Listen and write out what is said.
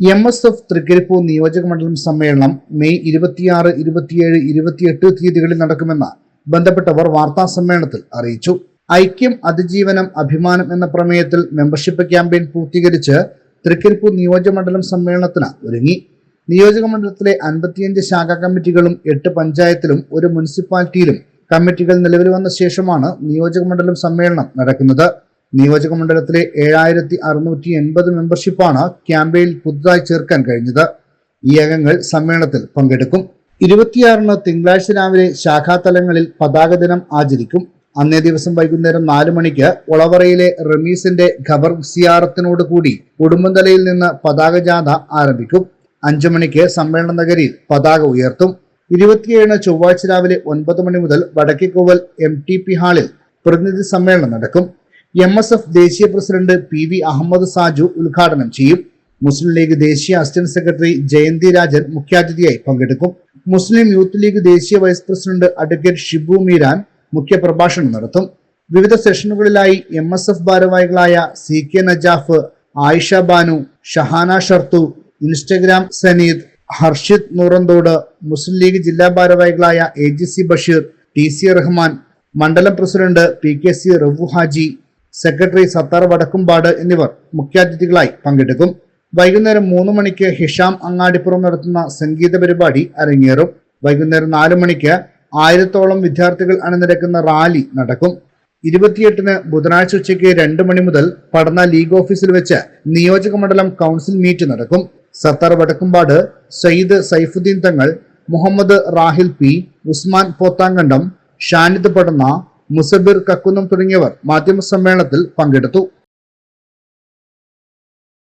M S F Trikaripur നിയോജക മണ്ഡലം സമ്മേളനം മെയ് ഇരുപത്തിയാറ് ഇരുപത്തിയേഴ് ഇരുപത്തിയെട്ട് തീയതികളിൽ നടക്കുമെന്ന് ബന്ധപ്പെട്ടവർ വാർത്താ സമ്മേളനത്തിൽ അറിയിച്ചു. ഐക്യം അതിജീവനം അഭിമാനം എന്ന പ്രമേയത്തിൽ മെമ്പർഷിപ്പ് ക്യാമ്പയിൻ പൂർത്തീകരിച്ച് തൃക്കരിപ്പൂർ നിയോജക മണ്ഡലം സമ്മേളനത്തിന് ഒരുങ്ങി. നിയോജക മണ്ഡലത്തിലെ അൻപത്തിയഞ്ച് ശാഖാ കമ്മിറ്റികളും എട്ട് പഞ്ചായത്തിലും ഒരു മുനിസിപ്പാലിറ്റിയിലും കമ്മിറ്റികൾ നിലവിൽ വന്ന ശേഷമാണ് നിയോജക മണ്ഡലം സമ്മേളനം നടക്കുന്നത്. നിയോജക മണ്ഡലത്തിലെ ഏഴായിരത്തി അറുന്നൂറ്റി എൺപത് മെമ്പർഷിപ്പാണ് ക്യാമ്പയിൽ പുതുതായി ചേർക്കാൻ കഴിഞ്ഞത്. ഈ അംഗങ്ങൾ സമ്മേളനത്തിൽ പങ്കെടുക്കും. ഇരുപത്തിയാറിന് തിങ്കളാഴ്ച രാവിലെ ശാഖാതലങ്ങളിൽ പതാക ദിനം ആചരിക്കും. അന്നേ ദിവസം വൈകുന്നേരം നാല് മണിക്ക് ഒളവറയിലെ റമീസിന്റെ ഖബർ സിയാറത്തിനോട് കൂടി ഉടുമ്പന്തലയിൽ നിന്ന് പതാക ജാഥ ആരംഭിക്കും. അഞ്ചു മണിക്ക് സമ്മേളന നഗരിയിൽ പതാക ഉയർത്തും. ഇരുപത്തിയേഴിന് ചൊവ്വാഴ്ച രാവിലെ ഒൻപത് മണി മുതൽ വടക്കേക്കോവൽ എം ടി പി ഹാളിൽ പ്രതിനിധി സമ്മേളനം നടക്കും. എം എസ് എഫ് ദേശീയ president P V Ahammed Saju ഉദ്ഘാടനം ചെയ്യും. മുസ്ലിം ലീഗ് ദേശീയ അസിസ്റ്റന്റ് സെക്രട്ടറി ജയന്തി രാജൻ മുഖ്യാതിഥിയായി പങ്കെടുക്കും. മുസ്ലിം യൂത്ത് ലീഗ് ദേശീയ vice president advocate Shibu Meeran മുഖ്യപ്രഭാഷണം നടത്തും. വിവിധ സെഷനുകളിലായി എം എസ് എഫ് ഭാരവാഹികളായ C K Najaf Ayisha Banu Shahana ഷർത്തു Instagram Saneed Harshid നൂറന്തോട് Muslim League ജില്ലാ ഭാരവാഹികളായ A G C Basheer T C Rahman മണ്ഡലം president P K C Ravu Haji secretary Sathar Vadakkumpad എന്നിവർ മുഖ്യാതിഥികളായി പങ്കെടുക്കും. വൈകുന്നേരം മൂന്ന് മണിക്ക് ഹിഷാം അങ്ങാടിപ്പുറം നടത്തുന്ന സംഗീത പരിപാടി അരങ്ങേറും. വൈകുന്നേരം നാല് മണിക്ക് ആയിരത്തോളം വിദ്യാർത്ഥികൾ അണിനിരക്കുന്ന റാലി നടക്കും. ഇരുപത്തിയെട്ടിന് ബുധനാഴ്ച ഉച്ചയ്ക്ക് രണ്ട് മണി മുതൽ പഠന ലീഗ് ഓഫീസിൽ വെച്ച് നിയോജക മണ്ഡലം കൗൺസിൽ മീറ്റ് നടക്കും. സത്താർ വടക്കുംപാട് സയ്യിദ് സൈഫുദ്ദീൻ തങ്ങൾ മുഹമ്മദ് റാഹിൽ പി ഉസ്മാൻ പോത്താങ്കണ്ടം ഷാനിദ് പടന്ന മുസബിർ കക്കുന്നം തുടങ്ങിയവർ മാധ്യമ സമ്മേളനത്തിൽ പങ്കെടുത്തു